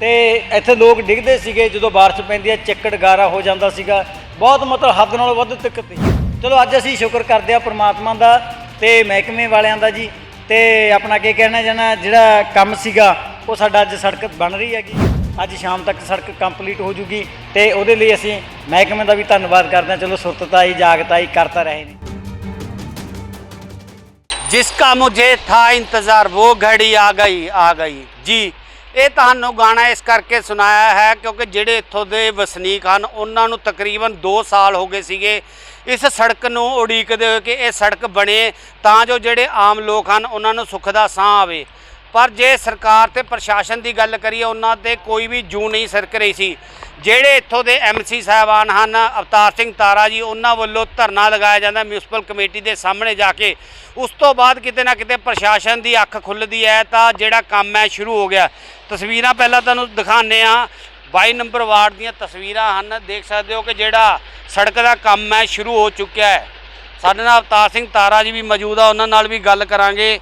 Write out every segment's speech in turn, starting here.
ਤੇ ਇੱਥੇ ਲੋਕ ਡਿੱਗਦੇ ਸੀਗੇ ਜਦੋਂ ਬਾਰਿਸ਼ ਪੈਂਦੀ ਹੈ ਚਿੱਕੜ ਗਾਰਾ ਹੋ ਜਾਂਦਾ ਸੀਗਾ ਬਹੁਤ ਮਤਲਬ ਹੱਦ ਨਾਲੋਂ ਵੱਧ ਦਿੱਕਤ ਸੀ ਚਲੋ ਅੱਜ ਅਸੀਂ ਸ਼ੁਕਰ ਕਰਦੇ ਆ ਪ੍ਰਮਾਤਮਾ ਦਾ ਤੇ ਮਹਿਕਮੇ ਵਾਲਿਆਂ ਦਾ ਜੀ ਤੇ ਆਪਣਾ ਕੀ ਕਹਿਣਾ ਜਾਣਾ ਜਿਹੜਾ ਕੰਮ ਸੀਗਾ ਉਹ ਸਾਡਾ ਅੱਜ ਸੜਕ ਬਣ ਰਹੀ ਹੈਗੀ ਅੱਜ ਸ਼ਾਮ ਤੱਕ ਸੜਕ ਕੰਪਲੀਟ ਹੋ ਜੂਗੀ ਤੇ ਉਹਦੇ ਲਈ ਅਸੀਂ ਮਹਿਕਮੇ ਦਾ ਵੀ ਧੰਨਵਾਦ ਕਰਦੇ ਹਾਂ ਚਲੋ ਸੁਰਤਤਾਈ ਜਾਗਤਾਈ ਕਰਤਾ ਰਹੇ ਨੇ जिसका मुझे था इंतज़ार वो घड़ी आ गई आ गई ਜੀ ਇਹ ਤੁਹਾਨੂੰ ਗਾਣਾ ਇਸ ਕਰਕੇ ਸੁਣਾਇਆ ਹੈ ਕਿਉਂਕਿ ਜਿਹੜੇ ਇੱਥੋਂ ਦੇ ਵਸਨੀਕ ਹਨ, ਉਹਨਾਂ ਨੂੰ ਤਕਰੀਬਨ 2 ਸਾਲ ਹੋ ਗਏ ਸੀਗੇ ਇਸ ਸੜਕ ਨੂੰ ਉਡੀਕਦੇ ਹੋਏ ਕਿ ਇਹ ਸੜਕ ਬਣੇ ਤਾਂ ਜੋ ਜਿਹੜੇ ਆਮ ਲੋਕ ਹਨ, ਉਹਨਾਂ ਨੂੰ ਸੁੱਖ ਦਾ ਸਾਹ ਆਵੇ। ਪਰ ਜੇ ਸਰਕਾਰ ਤੇ ਪ੍ਰਸ਼ਾਸਨ ਦੀ ਗੱਲ ਕਰੀਏ, ਉਹਨਾਂ ਤੇ ਕੋਈ ਵੀ ਜੂ ਨਹੀਂ ਸਰਕ ਰਹੀ ਸੀ। ਜਿਹੜੇ ਇੱਥੋਂ ਦੇ ਐਮਸੀ ਸਾਹਿਬਾਨ ਹਨ, ਅਵਤਾਰ ਸਿੰਘ ਤਾਰਾ ਜੀ, ਉਹਨਾਂ ਵੱਲੋਂ ਧਰਨਾ ਲਗਾਇਆ ਜਾਂਦਾ ਮਿਊਨਿਸਪਲ ਕਮੇਟੀ ਦੇ ਸਾਹਮਣੇ ਜਾ ਕੇ। ਉਸ ਤੋਂ ਬਾਅਦ ਕਿਤੇ ਨਾ ਕਿਤੇ ਪ੍ਰਸ਼ਾਸਨ ਦੀ ਅੱਖ ਖੁੱਲਦੀ ਹੈ ਤਾਂ ਜਿਹੜਾ ਕੰਮ ਹੈ ਸ਼ੁਰੂ ਹੋ ਗਿਆ। ਤਸਵੀਰਾਂ ਪਹਿਲਾਂ ਤੁਹਾਨੂੰ ਦਿਖਾਉਂਦੇ ਆ 22 ਨੰਬਰ ਵਾਰਡ ਦੀਆਂ ਤਸਵੀਰਾਂ ਹਨ। ਦੇਖ ਸਕਦੇ ਹੋ ਕਿ ਜਿਹੜਾ ਸੜਕ ਦਾ ਕੰਮ ਹੈ ਸ਼ੁਰੂ ਹੋ ਚੁੱਕਿਆ ਹੈ। ਸਾਡੇ ਨਾਲ ਅਵਤਾਰ ਸਿੰਘ ਤਾਰਾ ਜੀ ਵੀ ਮੌਜੂਦ ਆ। ਉਹਨਾਂ ਨਾਲ ਵੀ ਗੱਲ ਕਰਾਂਗੇ।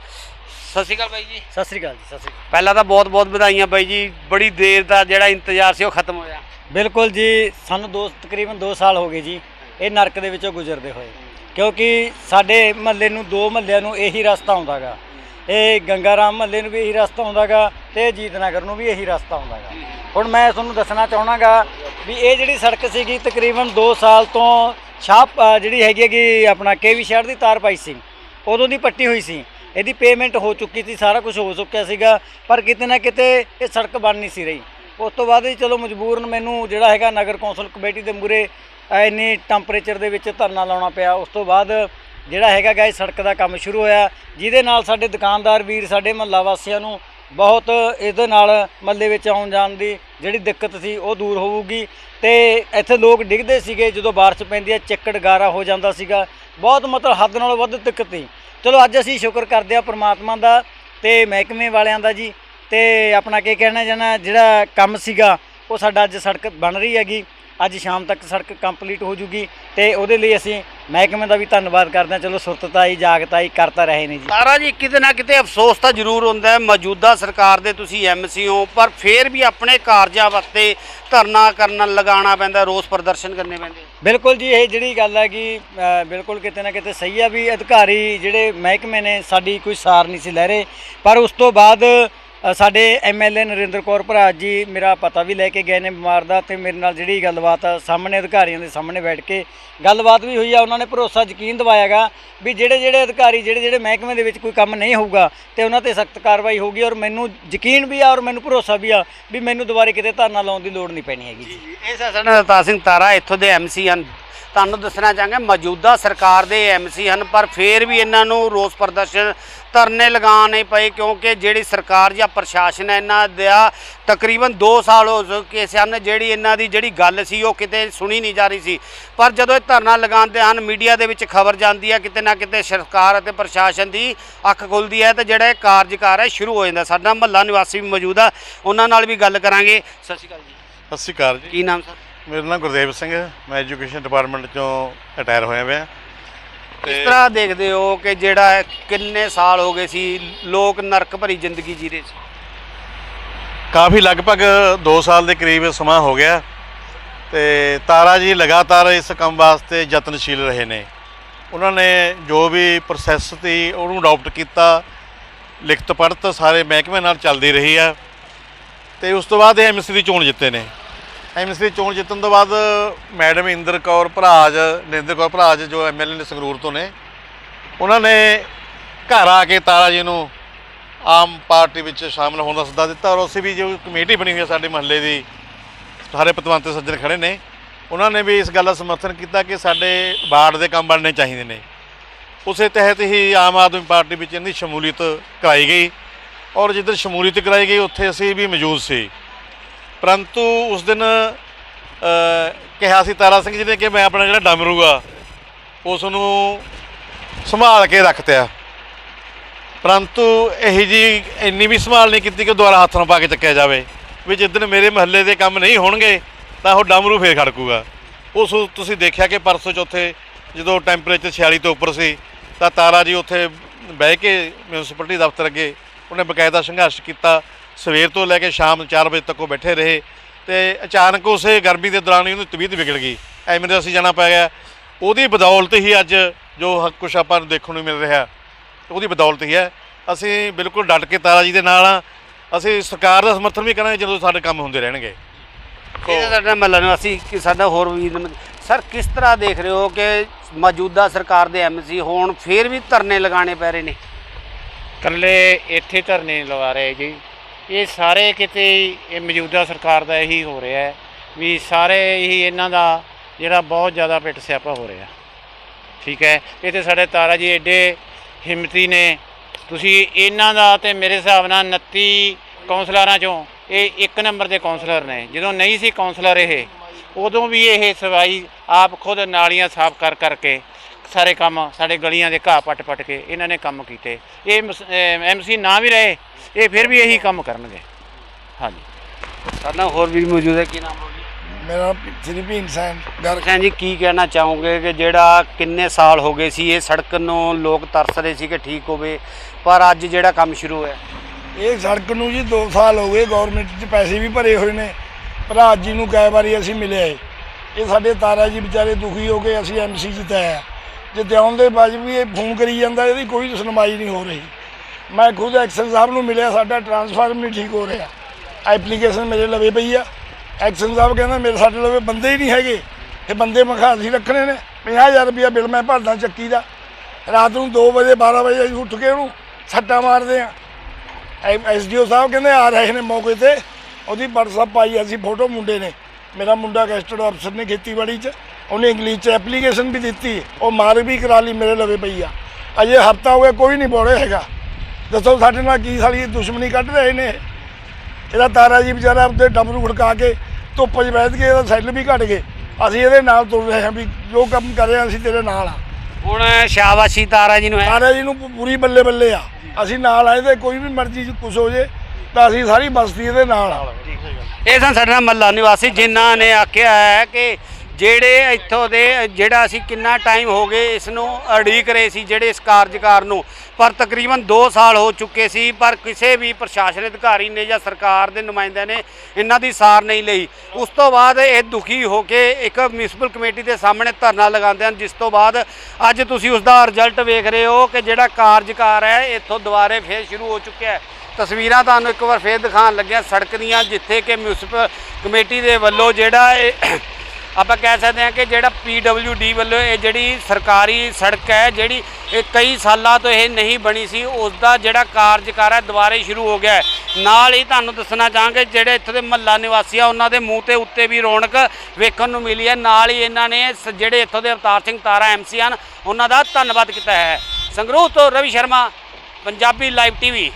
ਸਤਿ ਸ਼੍ਰੀ ਅਕਾਲ ਬਾਈ ਜੀ। ਸਤਿ ਸ੍ਰੀ ਅਕਾਲ ਜੀ ਸਤਿ ਸ੍ਰੀ ਅਕਾਲ। ਪਹਿਲਾਂ ਤਾਂ ਬਹੁਤ ਬਹੁਤ ਵਧਾਈਆਂ ਬਾਈ ਜੀ। ਬੜੀ ਦੇਰ ਦਾ ਜਿਹੜਾ ਇੰਤਜ਼ਾਰ ਸੀ ਉਹ ਖਤਮ ਹੋਇਆ। ਬਿਲਕੁਲ ਜੀ ਸਾਨੂੰ ਦੋ ਤਕਰੀਬਨ 2 ਸਾਲ ਹੋ ਗਏ ਜੀ। ਇਹ ਨਰਕ ਦੇ ਵਿੱਚੋਂ ਗੁਜ਼ਰਦੇ ਹੋਏ। ਕਿਉਂਕਿ ਸਾਡੇ ਮਹੱਲੇ ਨੂੰ ਦੋ ਮਹੱਲਿਆਂ ਨੂੰ ਇਹੀ ਰਸਤਾ ਆਉਂਦਾਗਾ। ਇਹ ਗੰਗਾ ਰਾਮ ਮਹੱਲੇ ਨੂੰ ਵੀ ਇਹੀ ਰਸਤਾ ਆਉਂਦਾਗਾ ਤੇ ਅਜੀਤ ਨਗਰ ਨੂੰ ਵੀ ਇਹੀ ਰਸਤਾ ਆਉਂਦਾਗਾ। ਹੁਣ ਮੈਂ ਤੁਹਾਨੂੰ ਦੱਸਣਾ ਚਾਹਣਾਗਾ ਵੀ ਇਹ ਜਿਹੜੀ ਸੜਕ ਸੀਗੀ ਤਕਰੀਬਨ 2 ਸਾਲ ਤੋਂ ਛਾਪ ਜਿਹੜੀ ਹੈਗੀ ਹੈਗੀ ਆਪਣਾ ਕੇਵੀ ਸ਼ਹਿਰ ਦੀ ਤਾਰ ਪਾਈ ਸੀ। ਉਦੋਂ ਦੀ ਪੱਟੀ ਹੋਈ ਸੀ। ਇਹਦੀ ਪੇਮੈਂਟ ਹੋ ਚੁੱਕੀ ਸੀ, ਸਾਰਾ ਕੁਝ ਹੋ ਚੁੱਕਿਆ ਸੀਗਾ, ਪਰ ਕਿਤੇ ਨਾ ਕਿਤੇ ਇਹ ਸੜਕ ਬਣ ਨਹੀਂ ਸੀ ਰਹੀ। ਉਸ ਤੋਂ ਬਾਅਦ ਹੀ ਚਲੋ ਮਜਬੂਰਨ ਮੈਨੂੰ ਜਿਹੜਾ ਹੈਗਾ ਨਗਰ ਕੌਂਸਲ ਕਮੇਟੀ ਦੇ ਮੂਰੇ ਇੰਨੀ ਟੈਂਪਰੇਚਰ ਦੇ ਵਿੱਚ ਧਰਨਾ ਲਾਉਣਾ ਪਿਆ। ਉਸ ਤੋਂ ਬਾਅਦ ਜਿਹੜਾ ਹੈਗਾ ਗਾ ਇਹ ਸੜਕ ਦਾ ਕੰਮ ਸ਼ੁਰੂ ਹੋਇਆ। ਜਿਹਦੇ ਨਾਲ ਸਾਡੇ ਦੁਕਾਨਦਾਰ ਵੀਰ, ਸਾਡੇ ਮਹੱਲਾ ਵਾਸੀਆਂ ਨੂੰ ਬਹੁਤ ਇਹਦੇ ਨਾਲ ਮਹੱਲੇ ਵਿੱਚ ਆਉਣ ਜਾਣ ਦੀ ਜਿਹੜੀ ਦਿੱਕਤ ਸੀ, ਉਹ ਦੂਰ ਹੋਊਗੀ। ਤੇ ਇੱਥੇ ਲੋਕ ਡਿੱਗਦੇ ਸੀਗੇ, ਜਦੋਂ ਬਾਰਿਸ਼ ਪੈਂਦੀ ਹੈ, ਚਿੱਕੜ ਗਾਰਾ ਹੋ ਜਾਂਦਾ ਸੀਗਾ। ਬਹੁਤ ਮਤਲਬ ਹੱਦ ਨਾਲੋਂ ਵੱਧ ਦਿੱਕਤ ਸੀ। ਚਲੋ, ਅੱਜ ਅਸੀਂ ਸ਼ੁਕਰ ਕਰਦੇ ਆ ਪ੍ਰਮਾਤਮਾ ਦਾ ਤੇ ਮਹਿਕਮੇ ਵਾਲਿਆਂ ਦਾ ਜੀ। ਤੇ ਆਪਣਾ ਕੀ ਕਹਿਣਾ ਜਾਣਾ ਜਿਹੜਾ ਕੰਮ ਸੀਗਾ, ਉਹ ਸਾਡਾ ਅੱਜ ਸੜਕ ਬਣ ਰਹੀ ਹੈਗੀ। ਅੱਜ ਸ਼ਾਮ ਤੱਕ ਸੜਕ ਕੰਪਲੀਟ ਹੋ ਜੂਗੀ ਤੇ ਉਹਦੇ ਲਈ ਅਸੀਂ ਮਹਿਕਮੇ ਦਾ ਵੀ ਧੰਨਵਾਦ ਕਰਦੇ ਹਾਂ। ਚਲੋ ਸੁਰਤਤਾਈ ਜਾਗਤਾਈ ਕਰਤਾ ਰਹੇ ਨੇ ਜੀ। ਤਾਰਾ ਜੀ ਕਿਤੇ ਨਾ ਕਿਤੇ ਅਫਸੋਸ ਤਾਂ ਜ਼ਰੂਰ ਹੁੰਦਾ ਹੈ। ਮੌਜੂਦਾ ਸਰਕਾਰ ਦੇ ਤੁਸੀਂ ਐਮਸੀ ਹੋ ਪਰ ਫੇਰ ਵੀ ਆਪਣੇ ਕਾਰਜਾਂ ਵਾਸਤੇ ਧਰਨਾ ਕਰਨ ਲਗਾਉਣਾ ਪੈਂਦਾ ਰੋਸ ਪ੍ਰਦਰਸ਼ਨ ਕਰਨੇ ਪੈਂਦੇ ਬਿਲਕੁਲ ਜੀ ਇਹ ਜਿਹੜੀ ਗੱਲ ਹੈ ਕਿ ਬਿਲਕੁਲ ਕਿਤੇ ਨਾ ਕਿਤੇ ਸਹੀ ਆ ਵੀ ਅਧਿਕਾਰੀ ਜਿਹੜੇ ਮਹਿਕਮੇ ਨੇ ਸਾਡੀ ਕੋਈ ਸਾਰ ਨਹੀਂ ਸੀ ਲੈ ਰਹੇ। ਪਰ ਉਸ ਤੋਂ ਬਾਅਦ ਸਾਡੇ ਐਮਐਲਏ ਨਰਿੰਦਰ ਕੌਰ ਭਰਾ ਜੀ, ਮੇਰਾ ਪਤਾ ਵੀ ਲੈ ਕੇ ਗਏ ਨੇ ਬਿਮਾਰ ਦਾ ਤੇ ਮੇਰੇ ਨਾਲ ਜਿਹੜੀ ਗੱਲਬਾਤ ਆ ਸਾਹਮਣੇ ਅਧਿਕਾਰੀਆਂ ਦੇ ਸਾਹਮਣੇ ਬੈਠ ਕੇ ਗੱਲਬਾਤ ਵੀ ਹੋਈ ਆ। ਉਹਨਾਂ ਨੇ ਭਰੋਸਾ ਯਕੀਨ ਦਿਵਾਇਆਗਾ ਵੀ ਜਿਹੜੇ ਜਿਹੜੇ ਅਧਿਕਾਰੀ, ਜਿਹੜੇ ਜਿਹੜੇ ਮਹਿਕਮੇ ਦੇ ਵਿੱਚ ਕੋਈ ਕੰਮ ਨਹੀਂ ਹੋਊਗਾ ਤੇ ਉਹਨਾਂ ਤੇ ਸਖਤ ਕਾਰਵਾਈ ਹੋਊਗੀ ਔਰ ਮੈਨੂੰ ਯਕੀਨ ਵੀ ਆ ਔਰ ਮੈਨੂੰ ਭਰੋਸਾ ਵੀ ਆ ਵੀ ਮੈਨੂੰ ਦੁਬਾਰੇ ਕਿਤੇ ਧਰਨਾ ਲਾਉਣ ਦੀ ਲੋੜ ਨਹੀਂ ਪੈਣੀ ਹੈਗੀ ਜੀ। ਇਹ ਸਨ ਅਵਤਾਰ ਸਿੰਘ ਤਾਰਾ ਇੱਥੋਂ ਦੇ ਐਮਸੀ ਹਨ। ਤੁਹਾਨੂੰ ਦੱਸਣਾ ਚਾਹਾਂਗੇ ਮੌਜੂਦਾ ਸਰਕਾਰ ਦੇ ਐਮਸੀ ਹਨ ਪਰ ਫੇਰ ਵੀ ਇਹਨਾਂ ਨੂੰ ਰੋਸ ਪ੍ਰਦਰਸ਼ਨ ਧਰਨੇ ਲਗਾਉਣੇ ਪਏ ਕਿਉਂਕਿ ਜਿਹੜੀ ਸਰਕਾਰ ਜਾਂ ਪ੍ਰਸ਼ਾਸਨ ਹੈ ਇਹਨਾਂ ਦਾ ਤਕਰੀਬਨ 2 ਸਾਲ ਹੋ ਚੁੱਕੇ ਸਨ ਜਿਹੜੀ ਇਹਨਾਂ ਦੀ ਜਿਹੜੀ ਗੱਲ ਸੀ ਉਹ ਕਿਤੇ ਸੁਣੀ ਨਹੀਂ ਜਾ ਰਹੀ ਸੀ। ਪਰ ਜਦੋਂ ਇਹ ਧਰਨਾ ਲਗਾਉਂਦੇ ਹਨ ਮੀਡੀਆ ਦੇ ਵਿੱਚ ਖਬਰ ਜਾਂਦੀ ਹੈ ਕਿਤੇ ਨਾ ਕਿਤੇ ਸਰਕਾਰ ਅਤੇ ਪ੍ਰਸ਼ਾਸਨ ਦੀ ਅੱਖ ਖੁੱਲਦੀ ਹੈ ਤੇ ਜਿਹੜਾ ਇਹ ਕਾਰਜਕਾਰ ਹੈ ਸ਼ੁਰੂ ਹੋ ਜਾਂਦਾ। ਸਾਡਾ ਮਹੱਲਾ ਨਿਵਾਸੀ ਵੀ ਮੌਜੂਦ ਆ ਉਹਨਾਂ ਨਾਲ ਵੀ ਗੱਲ ਕਰਾਂਗੇ। ਸਤਿ ਸ਼੍ਰੀ ਅਕਾਲ ਜੀ। ਸਤਿ ਸ਼੍ਰੀ ਅਕਾਲ ਜੀ। ਕੀ ਨਾਮ ਸਰ? ਮੇਰਾ ਨਾਮ ਗੁਰਦੇਵ ਸਿੰਘ ਹੈ। ਮੈਂ ਐਜੂਕੇਸ਼ਨ ਡਿਪਾਰਟਮੈਂਟ ਚੋਂ ਰਿਟਾਇਰ ਹੋਇਆ ਹੋਇਆ ਕਿਸ ਤਰ੍ਹਾਂ ਦੇਖਦੇ ਹੋ ਕਿ ਜਿਹੜਾ ਹੈ ਕਿੰਨੇ ਸਾਲ ਹੋ ਗਏ ਸੀ ਲੋਕ ਨਰਕ ਭਰੀ ਜ਼ਿੰਦਗੀ ਜੀ ਰਹੇ ਸੀ? ਕਾਫੀ ਲਗਭਗ 2 ਸਾਲ ਦੇ ਕਰੀਬ ਸਮਾਂ ਹੋ ਗਿਆ। ਤੇ ਤਾਰਾ ਜੀ ਲਗਾਤਾਰ ਇਸ ਕੰਮ ਵਾਸਤੇ ਯਤਨਸ਼ੀਲ ਰਹੇ ਨੇ। ਉਹਨਾਂ ਨੇ ਜੋ ਵੀ ਪ੍ਰੋਸੈਸ ਸੀ ਉਹਨੂੰ ਅਡਾਪਟ ਕੀਤਾ। ਲਿਖਤ ਪੜ੍ਹਤ ਸਾਰੇ ਮਹਿਕਮੇ ਨਾਲ ਚੱਲਦੀ ਰਹੀ ਆ ਤੇ ਉਸ ਤੋਂ ਬਾਅਦ ਇਹ ਐਮਸੀ ਦੀ ਚੋਣ ਜਿੱਤੇ ਨੇ। ਐਮਸੀ ਦੀ ਚੋਣ ਜਿੱਤਣ ਤੋਂ ਬਾਅਦ ਮੈਡਮ ਇੰਦਰ ਕੌਰ ਭਰਾਜ ਨਰਿੰਦਰ ਕੌਰ ਭਰਾਜ ਜੋ ਐਮਐਲਏ ਨੇ ਸੰਗਰੂਰ ਤੋਂ ਨੇ, ਉਹਨਾਂ ਨੇ ਘਰ ਆ ਕੇ ਤਾਰਾ ਜੀ ਨੂੰ ਆਮ ਪਾਰਟੀ ਵਿੱਚ ਸ਼ਾਮਲ ਹੋਣ ਦਾ ਸੱਦਾ ਦਿੱਤਾ ਔਰ ਉਸੇ ਵੀ ਜੋ ਕਮੇਟੀ ਬਣੀ ਹੋਈ ਹੈ ਸਾਡੇ ਮਹੱਲੇ ਦੀ, ਸਾਰੇ ਪਤਵੰਤ ਸੱਜਣ ਖੜੇ ਨੇ, ਉਹਨਾਂ ਨੇ ਵੀ ਇਸ ਗੱਲ ਦਾ ਸਮਰਥਨ ਕੀਤਾ ਕਿ ਸਾਡੇ ਵਾਰਡ ਦੇ ਕੰਮ ਬਣਨੇ ਚਾਹੀਦੇ ਨੇ। ਉਸੇ ਤਹਿਤ ਹੀ ਆਮ ਆਦਮੀ ਪਾਰਟੀ ਵਿੱਚ ਇਹਦੀ ਸ਼ਮੂਲੀਅਤ ਕਰਾਈ ਗਈ ਔਰ ਜਿੱਧਰ ਸ਼ਮੂਲੀਅਤ ਕਰਾਈ ਗਈ, ਉੱਥੇ ਅਸੀਂ ਵੀ ਮੌਜੂਦ ਸੀ। ਪਰੰਤੂ ਉਸ ਦਿਨ ਕਿਹਾ ਸੀ ਤਾਰਾ ਸਿੰਘ ਜੀ ਨੇ ਕਿ ਮੈਂ ਆਪਣਾ ਜਿਹੜਾ ਡਮਰੂ ਆ ਉਸ ਨੂੰ ਸੰਭਾਲ ਕੇ ਰੱਖਤਿਆ ਪਰੰਤੂ ਇਹੀ ਜੀ ਇੰਨੀ ਵੀ ਸੰਭਾਲ ਨਹੀਂ ਕੀਤੀ ਕਿ ਦੁਬਾਰਾ ਹੱਥ ਨਾਲ ਪਾ ਕੇ ਚੱਕਿਆ ਜਾਵੇ। ਵੀ ਜਿੱਦਣ ਮੇਰੇ ਮਹੱਲੇ ਦੇ ਕੰਮ ਨਹੀਂ ਹੋਣਗੇ, ਤਾਂ ਉਹ ਡਮਰੂ ਫੇਰ ਖੜਕੂਗਾ। ਉਸ ਤੁਸੀਂ ਦੇਖਿਆ ਕਿ ਪਰਸੋਂ ਚੌਥੇ ਜਦੋਂ ਟੈਂਪਰੇਚਰ 46 ਤੋਂ ਉੱਪਰ ਸੀ, ਤਾਂ ਤਾਰਾ ਜੀ ਉੱਥੇ ਬਹਿ ਕੇ ਮਿਊਨਿਸਪੈਲਿਟੀ ਦਫ਼ਤਰ ਅੱਗੇ ਉਹਨੇ ਬਕਾਇਦਾ ਸੰਘਰਸ਼ ਕੀਤਾ। ਸਵੇਰ ਤੋਂ ਲੈ ਕੇ ਸ਼ਾਮ 4 ਵਜੇ ਤੱਕ ਉਹ ਬੈਠੇ ਰਹੇ ਤੇ ਅਚਾਨਕ ਉਸੇ ਗਰਮੀ ਦੇ ਦੌਰਾਨ ਹੀ ਉਹਦੀ ਤਬੀਅਤ ਵਿਗੜ ਗਈ। ਐਮਰਜੈਂਸੀ ਜਾਣਾ ਪੈ ਗਿਆ। ਉਹਦੀ ਬਦੌਲਤ ਹੀ ਅੱਜ ਜੋ ਕੁਝ ਆਪਾਂ ਨੂੰ ਦੇਖਣ ਨੂੰ ਮਿਲ ਰਿਹਾ ਉਹਦੀ ਬਦੌਲਤ ਹੀ ਹੈ। ਅਸੀਂ ਬਿਲਕੁਲ ਡਟ ਕੇ ਤਾਰਾ ਜੀ ਦੇ ਨਾਲ ਆ ਅਸੀਂ ਸਰਕਾਰ ਦਾ ਸਮਰਥਨ ਵੀ ਕਰਾਂਗੇ ਜਦੋਂ ਸਾਡੇ ਕੰਮ ਹੁੰਦੇ ਰਹਿਣਗੇ। ਇਹ ਸਾਡਾ ਮਹੱਲਾ ਨਿਵਾਸੀ ਕਿ ਸਾਡਾ ਹੋਰ ਵੀ ਸਰ ਕਿਸ ਤਰ੍ਹਾਂ ਦੇਖ ਰਹੇ ਹੋ ਕਿ ਮੌਜੂਦਾ ਸਰਕਾਰ ਦੇ ਐਮਸੀ ਹੋਣ ਫੇਰ ਵੀ ਧਰਨੇ ਲਗਾਉਣੇ ਪੈ ਰਹੇ ਨੇ? ਇਕੱਲੇ ਇੱਥੇ ਧਰਨੇ ਲਵਾ ਰਹੇ ਜੀ। ਇਹ ਸਾਰੇ ਕਿਤੇ ਇਹ ਮੌਜੂਦਾ ਸਰਕਾਰ ਦਾ ਇਹੀ ਹੋ ਰਿਹਾ ਹੈ ਵੀ ਸਾਰੇ ਹੀ ਇਹਨਾਂ ਦਾ ਜਿਹੜਾ ਬਹੁਤ ਜ਼ਿਆਦਾ ਪਿੱਟ ਸਿਆਪਾ ਹੋ ਰਿਹਾ। ਠੀਕ ਹੈ? ਇਹ ਤੇ ਸਾਡੇ ਤਾਰਾ ਜੀ ਐਡੇ ਹਿੰਮਤੀ ਨੇ। ਤੁਸੀਂ ਇਹਨਾਂ ਦਾ ਤੇ ਮੇਰੇ ਹਿਸਾਬ ਨਾਲ 29 ਕੌਂਸਲਰਾਂ ਚੋਂ ਇਹ ਇੱਕ ਨੰਬਰ ਦੇ ਕੌਂਸਲਰ ਨੇ। ਜਦੋਂ ਨਹੀਂ ਸੀ ਕੌਂਸਲਰ ਇਹ, ਉਦੋਂ ਵੀ ਇਹ ਸਵਾਈ ਆਪ ਖੁਦ ਨਾਲੀਆਂ ਸਾਫ਼ ਕਰ ਕਰਕੇ ਸਾਰੇ ਕੰਮ ਸਾਡੇ ਗਲੀਆਂ ਦੇ ਘਾਹ ਪੱਟ ਪੱਟ ਕੇ ਇਹਨਾਂ ਨੇ ਕੰਮ ਕੀਤੇ। ਇਹ ਐਮਸੀ ਨਾ ਵੀ ਰਹੇ ਇਹ ਫਿਰ ਵੀ ਇਹੀ ਕੰਮ ਕਰਨਗੇ। ਹਾਂਜੀ। ਸਾਡਾ ਹੋਰ ਵੀ ਮੌਜੂਦ ਹੈ ਕੀ ਨਾਮ ਹੋ ਜੀ? ਮੇਰਾ ਸ੍ਰੀ ਭੀਮ ਸੈਨ। ਗਰ ਦਰਸ਼ਨ ਜੀ ਕੀ ਕਹਿਣਾ ਚਾਹੋਗੇ ਕਿ ਜਿਹੜਾ ਕਿੰਨੇ ਸਾਲ ਹੋ ਗਏ ਸੀ ਇਹ ਸੜਕ ਨੂੰ ਲੋਕ ਤਰਸ ਰਹੇ ਸੀ ਕਿ ਠੀਕ ਹੋਵੇ ਪਰ ਅੱਜ ਜਿਹੜਾ ਕੰਮ ਸ਼ੁਰੂ ਹੋਇਆ? ਇਹ ਸੜਕ ਨੂੰ ਜੀ 2 ਸਾਲ ਹੋ ਗਏ ਗਵਰਨਮੈਂਟ 'ਚ ਪੈਸੇ ਵੀ ਭਰੇ ਹੋਏ ਨੇ। ਭਰਾ ਜੀ ਨੂੰ ਕਈ ਵਾਰੀ ਅਸੀਂ ਮਿਲੇ ਇਹ ਸਾਡੇ ਤਾਰਾ ਜੀ ਵਿਚਾਰੇ ਦੁਖੀ ਹੋ ਗਏ ਅਸੀਂ ਐਮਸੀ ਜਿਤਾਇਆ ਜੇ ਦਿਉਣ ਦੇ ਬਾਅਦ ਵੀ ਇਹ ਫੋਨ ਕਰੀ ਜਾਂਦਾ, ਇਹਦੀ ਕੋਈ ਸੁਣਵਾਈ ਨਹੀਂ ਹੋ ਰਹੀ। ਮੈਂ ਖੁਦ ਐਕਸ਼ਨ ਸਾਹਿਬ ਨੂੰ ਮਿਲਿਆ, ਸਾਡਾ ਟਰਾਂਸਫਾਰਮ ਨਹੀਂ ਠੀਕ ਹੋ ਰਿਹਾ। ਐਪਲੀਕੇਸ਼ਨ ਮੇਰੇ ਲਵੇ ਪਈ ਆ। ਐਕਸ਼ਨ ਸਾਹਿਬ ਕਹਿੰਦਾ, ਮੇਰੇ ਸਾਡੇ ਲਵੇ ਬੰਦੇ ਹੀ ਨਹੀਂ ਹੈਗੇ। ਇਹ ਬੰਦੇ ਮਖਾ ਅਸੀਂ ਰੱਖਣੇ ਨੇ। 50000 ਰੁਪਇਆ ਬਿੱਲ ਮੈਂ ਭਰਦਾ ਚੱਕੀ ਦਾ। ਰਾਤ ਨੂੰ 2 ਵਜੇ 12 ਵਜੇ ਅਸੀਂ ਉੱਠ ਕੇ ਉਹਨੂੰ ਸੱਟਾਂ ਮਾਰਦੇ ਆ ਐਸਡੀਓ ਸਾਹਿਬ ਕਹਿੰਦੇ, ਆ ਰਹੇ ਨੇ ਮੌਕੇ ਤੇ। ਉਹਦੀ WhatsApp ਪਾਈ ਅਸੀਂ ਫੋਟੋ ਮੁੰਡੇ ਨੇ। ਮੇਰਾ ਮੁੰਡਾ ਗੈਸਟਡ ਅਫਸਰ ਨੇ ਖੇਤੀਬਾੜੀ 'ਚ ਉਹਨੇ ਇੰਗਲਿਸ਼ 'ਚ ਐਪਲੀਕੇਸ਼ਨ ਵੀ ਦਿੱਤੀ ਉਹ ਮਾਰ ਵੀ ਕਰਾ ਲਈ ਮੇਰੇ ਲਵੇ ਪਈ ਆ। ਅਜੇ ਹਫਤਾ ਹੋ ਗਿਆ ਕੋਈ ਨਹੀਂ ਬੋੜੇ ਹੈਗਾ। ਦੱਸੋ ਸਾਡੇ ਨਾਲ ਕੀ ਸਾਲੀ ਦੁਸ਼ਮਣੀ ਕੱਢ ਰਹੇ ਨੇ? ਇਹ? ਇਹਦਾ ਤਾਰਾ ਜੀ ਵਿਚਾਰਾ ਉਹਦੇ ਡਮਰੂ ਖੜਕਾ ਕੇ ਧੁੱਪ 'ਚ ਬੈਠ ਕੇ ਇਹਦਾ ਸੈੱਲ ਵੀ ਘਟ ਗਏ। ਅਸੀਂ ਇਹਦੇ ਨਾਲ ਤੁਰ ਰਹੇ ਹਾਂ ਵੀ ਜੋ ਕੰਮ ਕਰ ਰਹੇ ਹਾਂ ਅਸੀਂ ਤੇਰੇ ਨਾਲ ਆ। ਹੁਣ ਸ਼ਾਬਾਸ਼ੀ ਤਾਰਾ ਜੀ ਨੂੰ ਹੈ। ਤਾਰਾ ਜੀ ਨੂੰ ਪੂਰੀ ਬੱਲੇ ਬੱਲੇ ਆ। ਅਸੀਂ ਨਾਲ ਆਏ ਤੇ ਕੋਈ ਵੀ ਮਰਜ਼ੀ ਚ ਕੁਛ ਹੋ ਜੇ ਤਾਂ ਅਸੀਂ ਸਾਰੀ ਬਸਤੀ ਇਹਦੇ ਨਾਲ ਆ। ਇਹ ਸਨ ਸਾਡੇ ਨਾਲ ਮਹੱਲਾ ਨਿਵਾਸੀ, ਜਿਨ੍ਹਾਂ ਨੇ ਆਖਿਆ ਹੈ ਕਿ ਜਿਹੜੇ ਇੱਥੋਂ ਦੇ, ਜਿਹੜਾ ਅਸੀਂ ਕਿੰਨਾ ਟਾਈਮ ਹੋ ਗਏ ਇਸ ਨੂੰ ਅੜੀਕ ਰਹੇ ਸੀ, ਜਿਹੜੇ ਇਸ ਕਾਰਜਕਾਰ ਨੂੰ, ਪਰ ਤਕਰੀਬਨ 2 ਸਾਲ ਹੋ ਚੁੱਕੇ ਸੀ, ਪਰ ਕਿਸੇ ਵੀ ਪ੍ਰਸ਼ਾਸਨ ਅਧਿਕਾਰੀ ਨੇ ਜਾਂ ਸਰਕਾਰ ਦੇ ਨੁਮਾਇੰਦਿਆਂ ਨੇ ਇਹਨਾਂ ਦੀ ਸਾਰ ਨਹੀਂ ਲਈ। ਉਸ ਤੋਂ ਬਾਅਦ ਇਹ ਦੁਖੀ ਹੋ ਕੇ ਇੱਕ ਮਿਊਨਿਸਪਲ ਕਮੇਟੀ ਦੇ ਸਾਹਮਣੇ ਧਰਨਾ ਲਗਾਉਂਦੇ ਹਨ, ਜਿਸ ਤੋਂ ਬਾਅਦ ਅੱਜ ਤੁਸੀਂ ਉਸ ਦਾ ਰਿਜ਼ਲਟ ਵੇਖ ਰਹੇ ਹੋ ਕਿ ਜਿਹੜਾ ਕਾਰਜਕਾਰ ਹੈ, ਇੱਥੋਂ ਦੁਬਾਰੇ ਫੇਰ ਸ਼ੁਰੂ ਹੋ ਚੁੱਕਿਆ ਹੈ। ਤਸਵੀਰਾਂ ਤੁਹਾਨੂੰ ਇੱਕ ਵਾਰ ਫੇਰ ਦਿਖਾਉਣ ਲੱਗਿਆ ਸੜਕ ਦੀਆਂ, ਜਿੱਥੇ ਕਿ ਮਿਊਨਿਸਪਲ ਕਮੇਟੀ ਦੇ ਵੱਲੋਂ ਜਿਹੜਾ ਇਹ ਆਪਾਂ ਕਹਿ ਸਕਦੇ ਹਾਂ ਕਿ ਜਿਹੜਾ ਡੀ ਵੱਲੋਂ ਇਹ ਜਿਹੜੀ ਸਰਕਾਰੀ ਸੜਕ ਹੈ, ਜਿਹੜੀ ਇਹ ਕਈ ਸਾਲਾਂ ਤੋਂ ਇਹ ਨਹੀਂ ਬਣੀ ਸੀ ਉਸ ਦਾ ਜਿਹੜਾ ਕਾਰਜਕਾਰ ਹੈ ਦੁਬਾਰੇ ਸ਼ੁਰੂ ਹੋ ਗਿਆ ਨਾਲ ਹੀ ਤੁਹਾਨੂੰ ਦੱਸਣਾ ਚਾਹਾਂਗੇ, ਜਿਹੜੇ ਇੱਥੇ ਦੇ ਮਹੱਲਾ ਨਿਵਾਸੀ ਆ, ਉਹਨਾਂ ਦੇ ਮੂੰਹ ਤੇ ਉੱਤੇ ਵੀ ਰੌਣਕ ਵੇਖਣ ਨੂੰ ਮਿਲੀ ਹੈ। ਨਾਲ ਹੀ ਇਹਨਾਂ ਨੇ ਸ- ਜਿਹੜੇ ਇੱਥੋਂ ਦੇ ਅਵਤਾਰ ਸਿੰਘ ਤਾਰਾ ਐਮਸੀ ਹਨ, ਉਹਨਾਂ ਦਾ ਧੰਨਵਾਦ ਕੀਤਾ ਹੈ। ਸੰਗਰੂਰ ਤੋਂ ਰਵੀ ਸ਼ਰਮਾ, ਪੰਜਾਬੀ ਲਾਈਵ ਟੀਵੀ